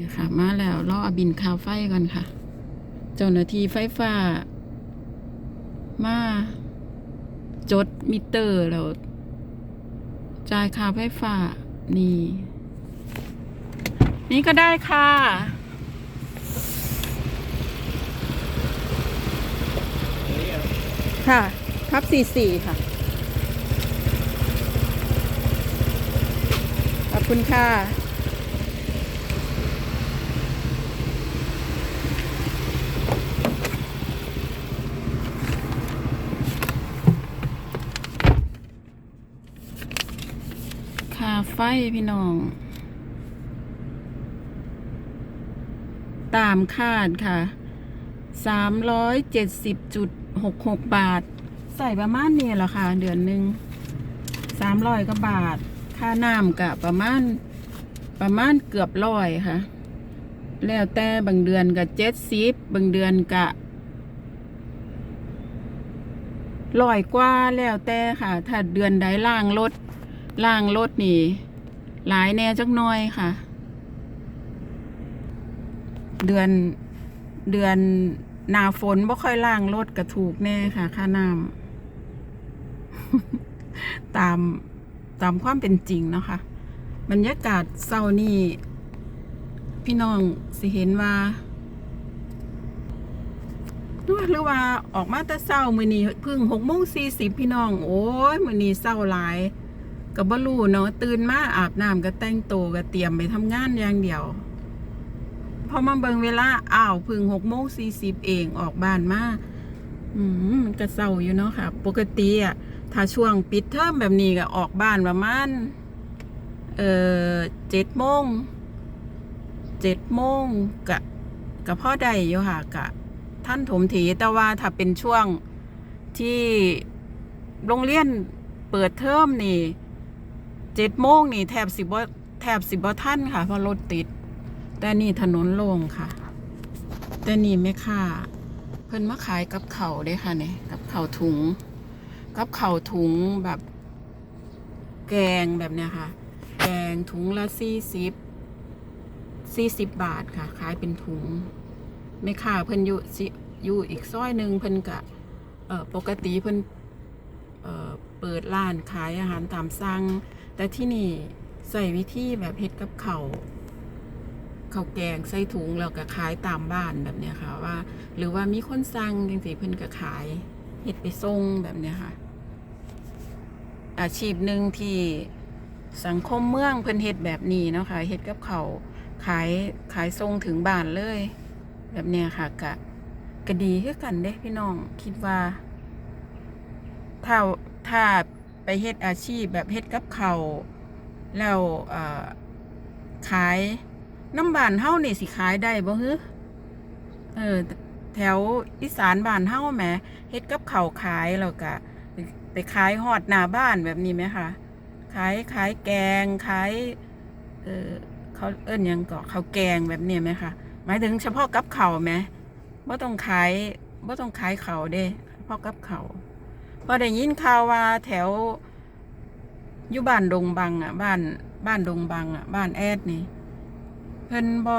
นี่ค่ะ มาแล้วรอบินค่าไฟกันค่ะ เจ้าหน้าที่ไฟฟ้า มาจดมิเตอร์แล้วจ่ายค่าไฟฟ้า นี่ นี่ก็ได้ค่ะ ค่ะ ทับสี่สี่ค่ะ ขอบคุณค่ะ ค่า ไฟพี่น้อง ตามคาดค่ะสามร้อยเจ็ดสิบจุดหกหกบาท ใส่ประมาณนี้แหละค่ะ เดือนหนึ่งสามร้อยกว่าบาท ค่าน้ำกับประมาณ ประมาณเกือบร้อยค่ะ แล้วแต่บางเดือนกับเจ็ดสิบบางเดือนกะร้อยกว่าแล้วแต่ค่ะ ถ้าเดือนใดล่างรถล่างรถนี่ หลายแน่จักหน้อยค่ะ เดือนเดือนหนาฝนบ่ค่อยล่างรถกระถูกแน่ค่ะ ค่าน้ำตามตามความเป็นจริงเนาะค่ะบรรยากาศเศร้านี่ พี่น้องสิเห็นว่าหรือว่าออกมาแต่เศร้ามือนี้พิ่งหกโมงสี่สิบพี่น้อง โอ้ยมือนี้เศร้าหลาย กับบลูเนาะตื่นมาอาบน้ำก็แต่งตัวก็เตรียมไปทำงานอย่างเดียว พอมาเบิ่งเวลาอ้าวพึ่งหกโมงสี่สิบเองออกบ้านมาอืมมันก็เศร้าอยู่เนาะค่ะ ปกติอะถ้าช่วงปิดเทอมแบบนี้ก็ออกบ้านประมาณเออเจ็ดโมงเจ็ดโมงกะกะพ่อใดอยู่ค่ะกะ ท่านถมถีแต่ว่าถ้าเป็นช่วงที่โรงเรียนเปิดเทอมนี่ เจ็ดโมงนี่แทบสิบ่แทบสิบ่ท่านค่ะ เพราะรถติด แต่นี่ถนนโล่งค่ะ แต่นี่ไม่ค่าเพิ่นมาขายกับเข่าวเด้ค่ะเนี่ยกับเข่าถุง กับเข่าถุงแบบ แกงแบบเนี้ยค่ะ แกงถุงละสี่สิบสี่สิบบาทค่ะ ขายเป็นถุง ไม่ค่าเพิ่นอยู่อยู่อีกซอยหนึ่งเพิ่นกะเออปกติเพิ่นเออเปิดร้านขายอาหารตามสั่ง แต่ที่นี่ใส่วิธีแบบเฮ็ดกับเขาวข้าแกงใส่ถุงแล้วก็ขายตามบ้านแบบเนี้ยค่ะว่า หรือว่ามีคนสั่งจังสิเพิ่นก็ขายเฮ็ดไปส่งแบบเนี้ยค่ะ อาชีพหนึ่งที่สังคมเมืองเพิ่นเฮ็ดแบบนี้เนาะค่ะเฮ็ดกับเขาขายขายส่งถึงบ้านเลย แบบเนี้ยค่ะกะก็ดีคือกันเด้พี่น้องคิดว่า ถ้าถ้า ไปเฮ็ดอาชีพแบบเฮ็ดกับเขาแล้วขายน้ำบานเฮ้านี่สิขายได้บ่ฮึเออแถวอีสานบ้านเฮ้าแหมเฮ็ดกับเขาขายแล้วก็ไปขายฮอดหน้าบ้านแบบนี้ไหมคะขายขายแกงขายเออเขาเอิ้นยังก็ข้าแกงแบบนี้ไหมคะหมายถึงเฉพาะกับเขาไหมบ่ต้องขายบ่ต้องขายเขาเด้เฉพาะกับเขา พอได้ยินข่าวว่าแถวอยู่บ้านดงบังอะ บ้านบ้านดงบังอะ บ้านแอดนี่ เพิ่นบ่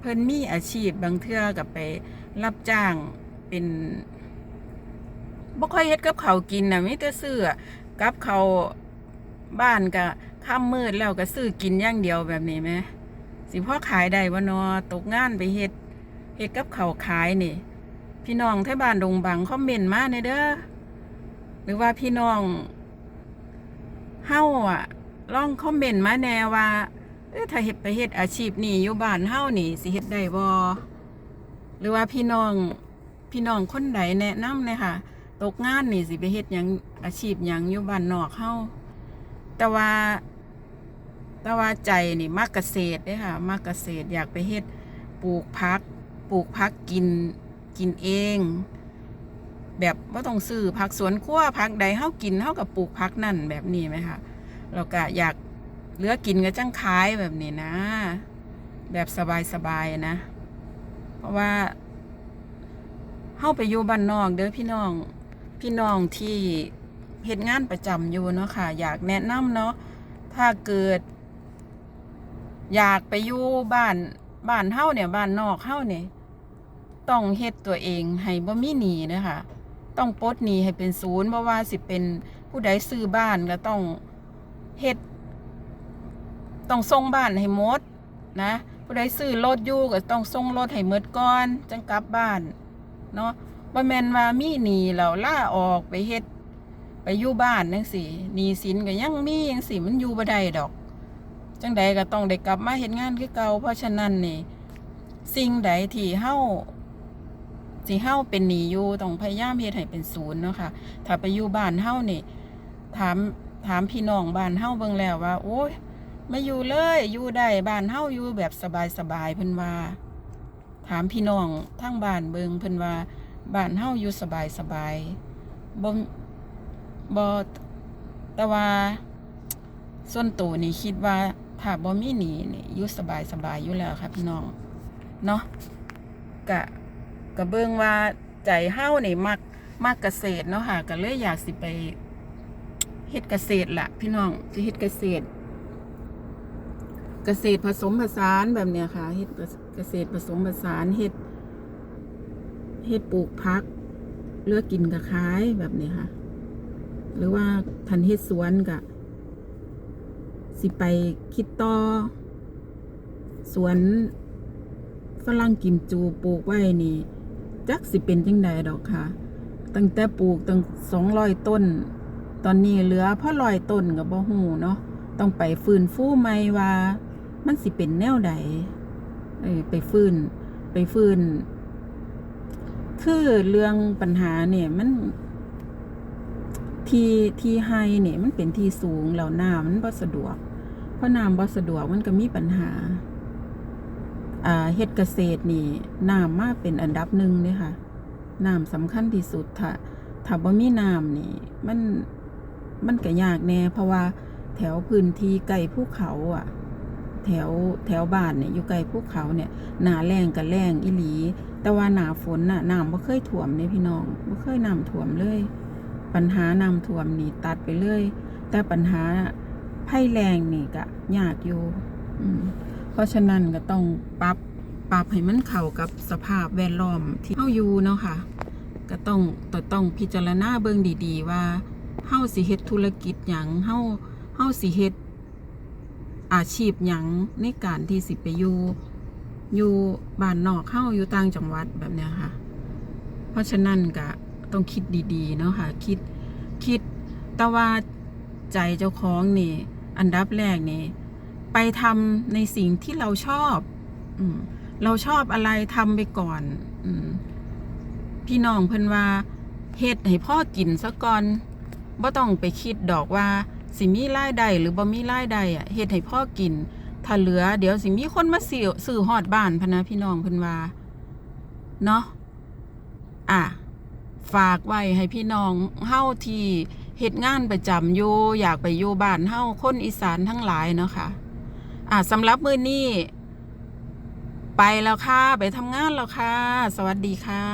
เพิ่นมีอาชีพบางเทื่อกับไป รับจ้างเป็นบ่ค่อยเฮ็ดกับเขากินน่ะมีแต่ซื้อกับเขาบ้านก็ค่ำมืดแล้วก็ซื้อกินอย่างเดียวแบบนี้ไหมสิพ่อขายได้บ่นอตกงานไปเฮ็ดเฮ็ดกับเขาขายนี่ พี่น้องที่บ้านดงบังคอมเมนต์มาในอยเด้อ หรือว่าพี่น้องเฮาอะลองคอมเมนต์มาแน่ว่าเอ้ยถ้าเฮ็ดไปเฮ็ดอาชีพนี่อยู่บ้านเฮานี่สิเฮ็ดได้บ่หรือว่าพี่น้องพี่น้องคนใดแนะนำเนี่ยค่ะ ตกงานนี่สิไปเฮ็ดหยังอาชีพหยังอยู่บ้านนอกเฮาแต่ว่าแต่ว่าใจนี่มักเกษตรเด้ค่ะมักเกษตรอยากไปเฮ็ดปลูกพักปลูกพักกินกินเอง แบบว่าต้องซื้อผักสวนครัวผักใดเฮากินเฮากับปลูกผักนั่นแบบนี้ไหมคะแล้วก็อยากเหลือกินก็จังขายแบบนี้นะ แบบสบายๆนะ เพราะว่าเข้าไปอยู่บ้านนอกเด้อพี่น้องพี่น้องที่เฮ็ดงานประจำอยู่เนาะค่ะ อยากแนะนำเนาะถ้าเกิด อยากไปอยู่บ้านบ้านเฮาเนี่ยบ้านนอกเฮาเนี่ยต้องเฮ็ดตัวเองให้บ่มีหนีนะคะ ต้องปลดหนี้ให้เป็นศูนย์บ่ว่าสิเป็นผู้ใดซื้อบ้านก็ต้องเฮ็ดต้องส่งบ้านให้หมดนะผู้ใดซื้อรถอยู่ก็ต้องส่งรถให้หมดก่อนจังกลับบ้านเนาะบ่แม่นว่ามีหนี้แล้วล่าออกไปเฮ็ดไปอยู่บ้านจังซี่หนี้สินก็ยังมีจังซี่มันอยู่บ่ได้ดอก จังใดก็ต้องได้กลับมาเฮ็ดงานคือเก่าเพราะฉะนั้นนี่ สิ่งใดที่เฮา สิเฮาเป็นหนีอยู่ต้องพยายามเฮ็ดให้เป็นศูนย์เนาะค่ะ ถ้าไปอยู่บ้านเฮานี่ถามถามพี่น้องบ้านเฮาเบิ่งแล้วว่า โอ้ยมาอยู่เลยอยู่ได้บ้านเฮาอยู่แบบสบายๆเพิ่นว่า ถามพี่น้องทั้งบ้านเบิงเพิ่นว่าบ้านเฮาอยู่สบายสบายบ่บ่แต่ว่าส่วนตัวนี่คิดว่าถ้าบ่มีหนีนี่อยู่สบายสบายอยู่แล้วค่ะพี่น้องเนาะกะ กะเบิ่งว่าใจเฮานี่มักมักเกษตรเนาะค่ะก็เลยอยากสิไปเฮ็ดเกษตรล่ะ พี่น้องจะเฮ็ดเกษตร เกษตรผสมผสานแบบเนี้ยค่ะเฮ็ดเกษตรผสมผสานเฮ็ดเฮ็ดปลูกพักเลือกกินกับขายแบบนี้ค่ะ หรือว่าทันเฮ็ดสวนกะสิไปคิดต่อ สวนฝรั่งกิมจูปลูกไว้นี่ จักสิเป็นจังใดดอกค่ะ ตั้งแต่ปลูกตั้งสองร้อยต้น ตอนนี้เหลือพ่อร้อยต้นกับบ่หูเนาะต้องไปฟื้นฟูใหม่ว่า มันสิเป็นแนวใดเออไปฟื้น ไปฟื้น คือเรื่องปัญหาเนี่ยมันที่ที่ให้เนี่ยมันเป็นที่สูงแล้วน้ำมันบ่สะดวกเพราะน้ำบ่สะดวกมันก็มีปัญหา เฮ็ดเกษตรนี่น้ำมาเป็นอันดับหนึ่งเลยค่ะน้ำสำคัญที่สุดถ้าถ้าบ่มีน้ำนี่ มันมันก็ยากแน่ เพราะว่าแถวพื้นที่ใกล้ภูเขาอะ แถวแถวบ้านเนี่ยอยู่ใกล้ภูเขาเนี่ยหนาแรงกับแรงอีหลี แต่ว่าหนาฝนน่ะน้ำบ่เคยท่วมเลยพี่น้องบ่เคยน้ำท่วมเลย ปัญหาน้ำท่วมนี่ตัดไปเลย แต่ปัญหาภัยแรงนี่ก็ยากอยู่ อืม เพราะฉะนั้นก็ต้องปรับปรับให้มันเข้ากับสภาพแวดล้อมที่เฮาอยู่เนาะค่ะ ก็ต้องต้องต้องพิจารณาเบิ่งดีๆ ว่าเฮาสิเฮ็ดธุรกิจหยังเฮาเฮาสิเฮ็ดอาชีพหยังในการที่สิไปอยู่อยู่บ้านนอกเฮาอยู่ต่างจังหวัดแบบเนี้ยค่ะ เพราะฉะนั้นก็ต้องคิดดีๆเนาะค่ะคิดคิดแต่ว่าใจเจ้าของนี่ อันดับแรกนี่ ไปทำในสิ่งที่เราชอบอืเราชอบอะไรทำไปก่อนอืพี่น้องเพิ่นว่าเฮ็ดให้พ่อกินซะก่อนบ่ต้องไปคิดดอกว่าสิมีรายได้หรือบ่มีรายได้อะเฮ็ดให้พ่อกิน ถ้าเหลือ เดี๋ยวสิมีคนมาซื้อซื้อฮอดบ้านพะนะพี่น้องเพิ่นว่าเนาะอะฝากไว้ให้พี่น้องเฮาที่เฮ็ดงานประจำอยู่อยากไปอยู่บ้านเฮาคนอีสานทั้งหลายเนาะค่ะ อ่าสำหรับมือนี้ไปแล้วค่ะ ไปทำงานแล้วค่ะ สวัสดีค่ะ